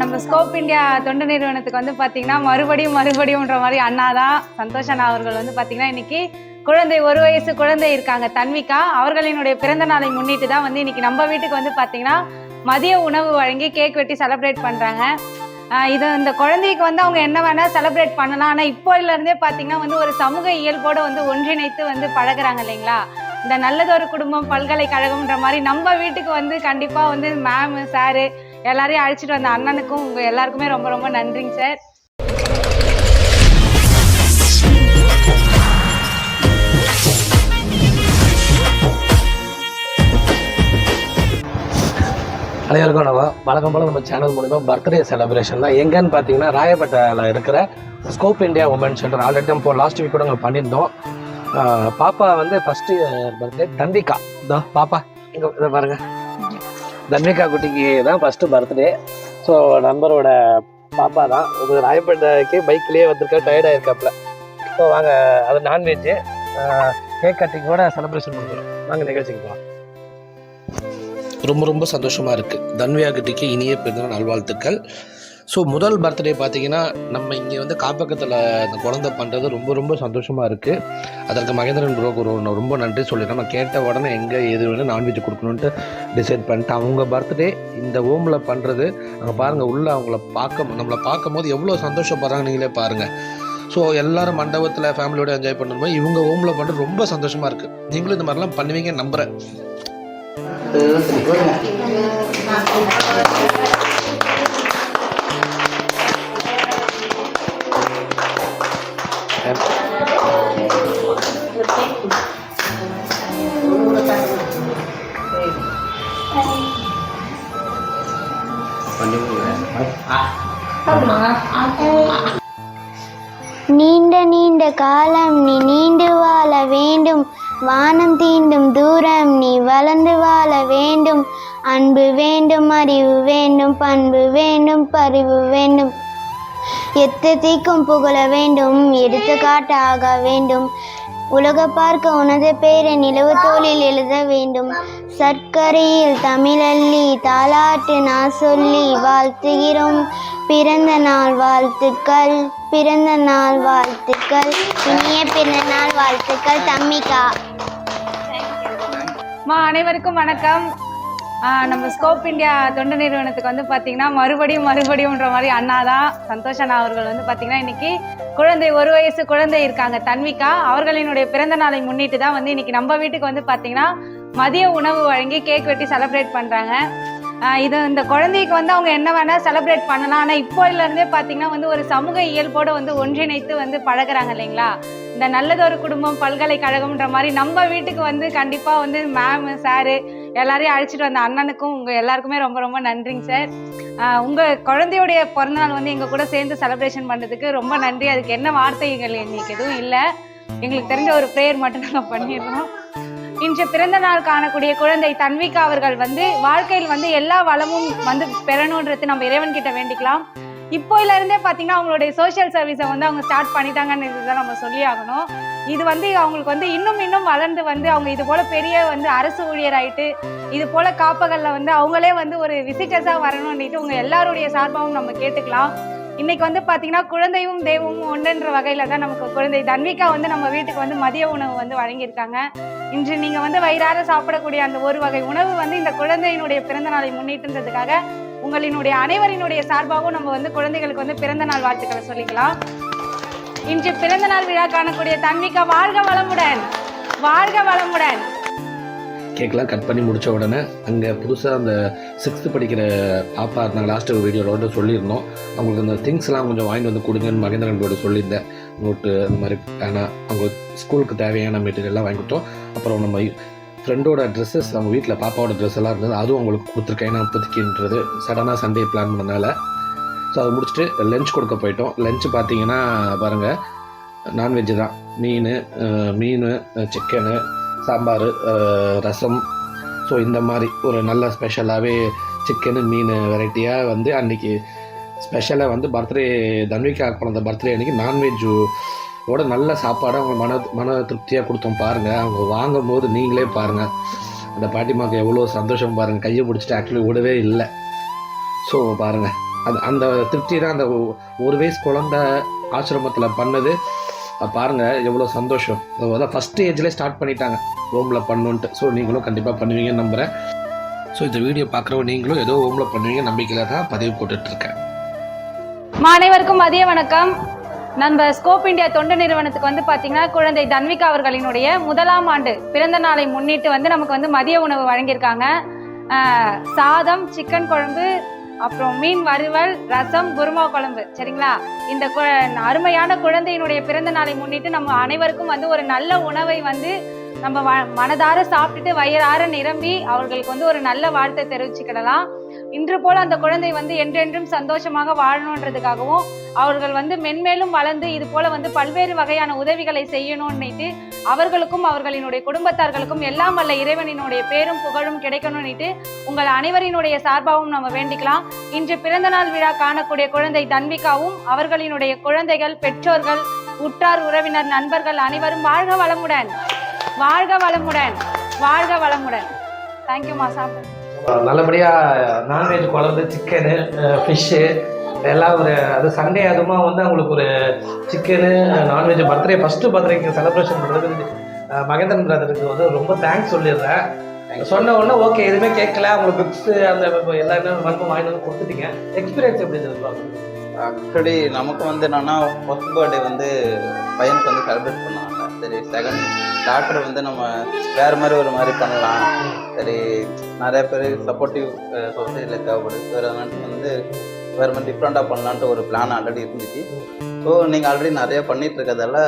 நம்ம scope India தொண்டு நிறுவனத்துக்கு வந்து பார்த்தீங்கன்னா மறுபடியும் மறுபடியும்ன்ற மாதிரி அண்ணா தான் சந்தோஷ் அண்ணா அவர்கள் வந்து பார்த்தீங்கன்னா இன்னைக்கு குழந்தை ஒரு வயசு குழந்தை இருக்காங்க. தன்விகா அவர்களினுடைய பிறந்த நாளை முன்னிட்டு தான் வந்து இன்னைக்கு நம்ம வீட்டுக்கு வந்து பார்த்தீங்கன்னா மதிய உணவு வழங்கி கேக் வெட்டி செலிப்ரேட் பண்ணுறாங்க இது இந்த குழந்தைக்கு வந்து அவங்க என்ன வேணா செலிப்ரேட் பண்ணலாம். ஆனால் இப்போல இருந்தே பார்த்தீங்கன்னா வந்து ஒரு சமூக இயல்போடு வந்து ஒன்றிணைத்து வந்து பழகுறாங்க இல்லைங்களா? இந்த நல்லதொரு குடும்பம் பல்கலைக்கழகம்ன்ற மாதிரி நம்ம வீட்டுக்கு வந்து கண்டிப்பாக வந்து மேம் சாரு எல்லாரையும் அழைச்சிட்டு வந்த அண்ணனுக்கும் உங்க எல்லாருக்குமே ரொம்ப ரொம்ப நன்றிங்க சார். அனைவருக்கும் நம்ம வழக்கம் போல் நம்ம சேனல் மூலிமா பர்த்டே செலிப்ரேஷன் தான். எங்கன்னு பார்த்தீங்கன்னா ராயப்பேட்டையில் இருக்கிற Scope India women centre already இப்போ லாஸ்ட் வீக் கூட நாங்கள் பண்ணியிருந்தோம். பாப்பா வந்து ஃபஸ்ட்டு பர்த்டே தந்திக்கா இதோ பாப்பா இங்கே இதை பாருங்கள் தன்விகா குட்டிக்கு தான் ஃபஸ்ட்டு பர்த்டே ஸோ நண்பரோட பாப்பா தான். உங்களுக்கு ராயப்பேட்டைக்கு பைக்லேயே வந்திருக்கா டயர்டாக இருக்காப்புல ஸோ வாங்க அது நான்வெஜ்ஜு கேக் கட்டிங்கோட செலிப்ரேஷன் பண்ணுறோம் வாங்க நிகழ்ச்சிக்கு போகலாம் ரொம்ப ரொம்ப சந்தோஷமாக இருக்குது தன்வியா கிட்டிக்கு இனிய பிறந்த நல்வாழ்த்துக்கள். ஸோ முதல் பர்த்டே பார்த்தீங்கன்னா நம்ம இங்கே வந்து காப்பக்கத்தில் அந்த குழந்தை பண்ணுறது ரொம்ப ரொம்ப சந்தோஷமாக இருக்குது அதற்கு மகேந்திரன் ப்ரோக்கு ஒரு ரொம்ப நன்றி சொல்லி நம்ம கேட்ட உடனே எங்கே எது வேணும் நான்வெஜ் கொடுக்கணுன்ட்டு டிசைட் பண்ணிட்டு அவங்க பர்த்டே இந்த ஹோமில் பண்ணுறது அங்கே பாருங்கள் உள்ளே அவங்கள பார்க்க நம்மளை பார்க்கும் போது எவ்வளோ சந்தோஷப்படுறாங்க நீங்களே பாருங்கள் ஸோ எல்லாரும் மண்டபத்தில் ஃபேமிலியோட என்ஜாய் பண்ணும்போது இவங்க ஹோமில் பண்ணுறது ரொம்ப சந்தோஷமாக இருக்குது நீங்களும் இந்த மாதிரிலாம் பண்ணுவீங்க நம்புகிறேன் நீண்ட நீண்ட காலம் நீ நீண்டு வாழ வேண்டும். வானம் தீண்டும் தூரம் நீ வளர்ந்து வாழ வேண்டும். அன்பு வேண்டும் அறிவு வேண்டும் பண்பு வேண்டும் பறிவு வேண்டும். எத்தத்திக்கும் புகழ வேண்டும் எடுத்துக்காட்டாக வேண்டும். உலக பார்க்க உனது பேரை நிலவு தோளில் எழுத வேண்டும். சர்க்கரையில் தமிழல்லி தாலாட்டு நான் சொல்லி வாழ்த்துகிறோம். பிறந்த நாள் வாழ்த்துக்கள் பிறந்த நாள் வாழ்த்துக்கள் இனிய பிறந்த நாள் வாழ்த்துக்கள் தம்மிகா மா அனைவருக்கும் வணக்கம். நம்ம ஸ்கோப் இந்தியா தொண்டு நிறுவனத்துக்கு வந்து பார்த்தீங்கன்னா மறுபடியும் மறுபடியும்ன்ற மாதிரி அண்ணா தான் சந்தோஷ் அண்ணா அவர்கள் வந்து பார்த்தீங்கன்னா இன்னைக்கு குழந்தை ஒரு வயசு குழந்தை இருக்காங்க. தன்விகா அவர்களினுடைய பிறந்த நாளை முன்னிட்டு தான் வந்து இன்னைக்கு நம்ம வீட்டுக்கு வந்து பார்த்தீங்கன்னா மதிய உணவு வழங்கி கேக் வெட்டி செலிப்ரேட் பண்ணுறாங்க இது இந்த குழந்தைக்கு வந்து அவங்க என்ன வேணால் செலிப்ரேட் பண்ணலாம். ஆனால் இப்போல இருந்தே பார்த்தீங்கன்னா வந்து ஒரு சமூக இயல்போடு வந்து ஒன்றிணைத்து வந்து பழகுறாங்க இல்லைங்களா? இந்த நல்லதொரு குடும்பம் பல்கலைக்கழகம்ன்ற மாதிரி நம்ம வீட்டுக்கு வந்து கண்டிப்பாக வந்து மேம் சாரு எல்லாரையும் அழைச்சிட்டு வந்த அண்ணனுக்கும் உங்கள் எல்லாருக்குமே ரொம்ப ரொம்ப நன்றிங்க சார் உங்கள் குழந்தையுடைய பிறந்தநாள் வந்து எங்கள் கூட சேர்ந்து செலிப்ரேஷன் பண்ணுறதுக்கு ரொம்ப நன்றி. அதுக்கு என்ன வார்த்தைகள் எங்களுக்கு எதுவும் இல்லை. எங்களுக்கு தெரிஞ்ச ஒரு ப்ரேயர் மட்டும் நாங்கள் பண்ணிடுறோம். இன்று பிறந்த நாள் காணக்கூடிய குழந்தை தன்விகா அவர்கள் வந்து வாழ்க்கையில் வந்து எல்லா வளமும் வந்து பெறணுன்றது நம்ம இறைவன் கிட்ட வேண்டிக்கலாம். இப்போல இருந்தே பார்த்தீங்கன்னா அவங்களுடைய சோஷியல் சர்வீஸை வந்து அவங்க ஸ்டார்ட் பண்ணிட்டாங்கன்னு இதுதான் நம்ம சொல்லி ஆகணும். இது வந்து அவங்களுக்கு வந்து இன்னும் இன்னும் வளர்ந்து வந்து அவங்க இது போல பெரிய வந்து அரசு ஊழியர் ஆயிட்டு இது போல காப்பகல்ல வந்து அவங்களே வந்து ஒரு விசிட்டர்ஸா வரணும்னுட்டு உங்க எல்லாருடைய சார்பாகவும் நம்ம கேட்டுக்கலாம். இன்னைக்கு வந்து பார்த்தீங்கன்னா குழந்தையும் தெய்வமும் ஒன்றுன்ற வகையில தான் நமக்கு குழந்தை. தன்விகா வந்து நம்ம வீட்டுக்கு வந்து மதிய உணவு வந்து வழங்கியிருக்காங்க. இன்று நீங்க வந்து வயிறார சாப்பிடக்கூடிய அந்த ஒரு வகை உணவு வந்து இந்த குழந்தையினுடைய பிறந்த நாளை முன்னிட்டுன்றதுக்காக உங்களினுடைய அனைவரினுடைய சார்பாகவும் நம்ம வந்து குழந்தைகளுக்கு வந்து பிறந்த நாள் வாழ்த்துக்களை சொல்லிக்கலாம். இன்று பிறந்த நாள் விழா காணக்கூடிய தன்விகா வாழ்க வளமுடன். வாழ்க வளமுடன். கேக்லாம் கட் பண்ணி முடிச்ச உடனே அங்கே புதுசாக அந்த சிக்ஸ்த்து படிக்கிற பாப்பா இருந்தாங்க லாஸ்ட் வீடியோவோட சொல்லியிருந்தோம். அவங்களுக்கு அந்த திங்ஸ்லாம் கொஞ்சம் வாங்கிட்டு வந்து கொடுங்கன்னு மகேந்திரன் கூட சொல்லியிருந்தேன். நோட்டு அந்த மாதிரி பேனா அவங்க ஸ்கூலுக்கு தேவையான மெட்டீரியல்லாம் வாங்கி கொடுத்தோம். அப்புறம் நம்ம ஃப்ரெண்டோட ட்ரெஸ்ஸஸ் அவங்க வீட்டில் பாப்பாவோட ட்ரெஸ் எல்லாம் இருந்தது. அதுவும் அவங்களுக்கு கொடுத்துருக்கேன். ஏன்னா இப்போதைக்குன்றது சடனாக சண்டே பிளான் பண்ணனால. ஸோ அதை முடிச்சுட்டு லஞ்ச் கொடுக்க போயிட்டோம். லஞ்ச் பார்த்தீங்கன்னா பாருங்கள் நான்வெஜ்ஜு தான். மீன் மீன் சிக்கனு சாம்பார் ரசம். ஸோ இந்த மாதிரி ஒரு நல்ல ஸ்பெஷலாகவே சிக்கனு மீன் வெரைட்டியாக வந்து அன்றைக்கி ஸ்பெஷலாக வந்து பர்த்டே தன்விகா பிறந்த பர்த்டே அன்றைக்கி நான்வெஜ்ஜு ஓட நல்ல சாப்பாடை அவங்க மன மன திருப்தியாக கொடுத்தோம் பாருங்கள் அவங்க வாங்கும்போது நீங்களே பாருங்கள் அந்த பாட்டிமாக்கு எவ்வளோ சந்தோஷம் பாருங்கள் கையை பிடிச்சிட்டு ஆக்சுவலி விடவே இல்லை. ஸோ பாருங்கள் அது அந்த திருப்தி தான் அந்த ஒரு வயசு குழந்த ஆசிரமத்தில் பண்ணது. அது பாருங்க எவ்வளோ சந்தோஷம். அதான் ஃபஸ்ட் ஏஜ்லேயே ஸ்டார்ட் பண்ணிட்டாங்க. ஹோமில் பண்ணுன்ட்டு. ஸோ நீங்களும் கண்டிப்பாக பண்ணுவீங்கன்னு நம்புகிறேன் ஸோ இந்த வீடியோ பார்க்குறவங்க நீங்களும் ஏதோ ஹோமில் பண்ணுவீங்க நம்பிக்கையில் தான் பதிவு போட்டுட்ருக்கேன். அனைவருக்கும் மதிய வணக்கம். நம்ம ஸ்கோப் இந்தியா தொண்டு நிறுவனத்துக்கு வந்து பார்த்தீங்கன்னா குழந்தை தன்விகா அவர்களினுடைய முதலாம் ஆண்டு பிறந்த நாளை முன்னிட்டு வந்து நமக்கு வந்து மதிய உணவு வழங்கியிருக்காங்க. சாதம் சிக்கன் குழம்பு அப்புறம் மீன் வறுவல் ரசம் குருமா குழம்பு. சரிங்களா? இந்த கு- அருமையான குழந்தையினுடைய பிறந்த நாளை முன்னிட்டு நம்ம அனைவருக்கும் வந்து ஒரு நல்ல உணவை வந்து நம்ம வ- மனதார சாப்பிட்டுட்டு வயிறார நிரம்பி அவர்களுக்கு வந்து ஒரு நல்ல வாழ்த்தை தெரிவிச்சுக்கிடலாம். இன்று போல அந்த குழந்தை வந்து என்றென்றும் சந்தோஷமாக வாழணுன்றதுக்காகவும் அவர்கள் வந்து மென்மேலும் வளர்ந்து இது போல வந்து பல்வேறு வகையான உதவிகளை செய்யணும்னுட்டு அவர்களுக்கும் அவர்களினுடைய குடும்பத்தார்களுக்கும் எல்லாம் வல்ல இறைவனினுடைய பேரும் புகழும் கிடைக்கணும்னுட்டு உங்கள் அனைவரினுடைய சார்பாகவும் நம்ம வேண்டிக்கலாம். இன்று பிறந்த நாள் விழா காணக்கூடிய குழந்தை தன்விகாவும் அவர்களினுடைய குழந்தைகள் பெற்றோர்கள் உற்றார் உறவினர் நண்பர்கள் அனைவரும் வாழ்க வளமுடன். வாழ்க வளமுடன். வாழ்க வளமுடன். தேங்க்யூ சாப்பிடுங்க நல்லபடியாக நான்வெஜ் குழம்பு சிக்கனு ஃபிஷ்ஷு எல்லாம் ஒரு அது சண்டே அதுமா வந்து அவங்களுக்கு ஒரு சிக்கனு நான்வெஜ் பர்த்டே ஃபஸ்ட்டு பர்த்டேக்கு செலிப்ரேஷன் பண்ணுறதுக்கு மகேந்திரன் பிரதருக்கு வந்து ரொம்ப தேங்க்ஸ் சொல்லிடுறேன். சொன்ன உடனே ஓகே எதுவுமே கேட்கல. அவங்களுக்கு புக்ஸு அந்த எல்லா என்ன வந்து வாங்கிட்டு வந்து கொடுத்துட்டீங்க. எக்ஸ்பீரியன்ஸ் எப்படி இருந்தது ஆக்சுவலி நமக்கு வந்து என்னன்னா ஃபர்ஸ்ட் பர்த்டே வந்து பையனுக்கு வந்து செலிப்ரேட் பண்ணுவாங்க. சரி செகண்ட் டாக்டர் வந்து நம்ம வேறு மாதிரி ஒரு மாதிரி பண்ணலாம். சரி நிறைய பேர் சப்போர்ட்டிவ் சொசைட்டியில் தேவைப்படுது வேறு அதனால வந்து வேறு மாதிரி டிஃப்ரெண்ட்டாக பண்ணலான்ட்டு ஒரு பிளான் ஆல்ரெடி இருந்துச்சு. ஸோ நீங்கள் ஆல்ரெடி நிறைய பண்ணிகிட்டு இருக்கிறதால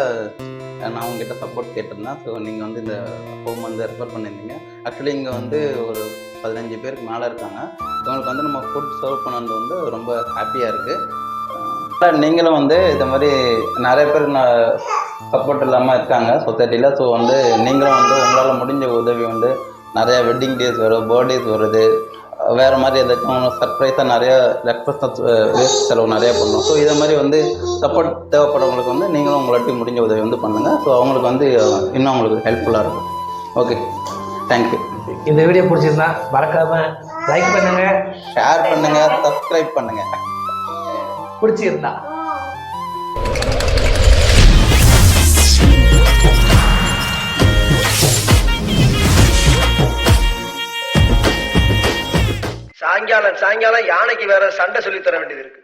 நான் உங்ககிட்ட சப்போர்ட் கேட்டிருந்தேன். ஸோ நீங்கள் வந்து இந்த ஹோம் வந்து ரெஃபர் பண்ணியிருந்தீங்க. ஆக்சுவலி இங்கே வந்து ஒரு பதினஞ்சு பேருக்கு மேலே இருக்காங்க. இவங்களுக்கு வந்து நம்ம ஃபுட் சர்வ் பண்ணது வந்து ரொம்ப ஹாப்பியாக இருக்குது நீங்களும் வந்து இந்த மாதிரி நிறைய பேர் சப்போர்ட் இல்லாமல் இருக்காங்க. சொசைட்டியில் ஸோ வந்து நீங்களும் வந்து உங்களால் முடிஞ்ச உதவி வந்து நிறைய வெட்டிங் டேஸ் வரும் பர்த்டேஸ் வருது. வேறு மாதிரி ஏதாச்சும் சர்ப்ரைஸாக நிறைய ரெக்வஸ்ட் வேஸ்ட் செலவு நிறைய பண்ணணும் ஸோ இதை மாதிரி வந்து சப்போர்ட் தேவைப்படுறவங்களுக்கு வந்து நீங்களும் உங்களாட்டி முடிஞ்ச உதவி வந்து பண்ணுங்கள் ஸோ அவங்களுக்கு வந்து இன்னும் அவங்களுக்கு ஹெல்ப்ஃபுல்லாக இருக்கும். ஓகே தேங்க்யூ இந்த வீடியோ பிடிச்சிருந்தா மறக்காம லைக் பண்ணுங்க ஷேர் பண்ணுங்கள் சப்ஸ்கிரைப் பண்ணுங்கள் பிடிச்சிருந்தா சாயங்காலம் சாயங்காலம் யானைக்கு வேற சண்டை சொல்லி தர வேண்டியது இருக்கு.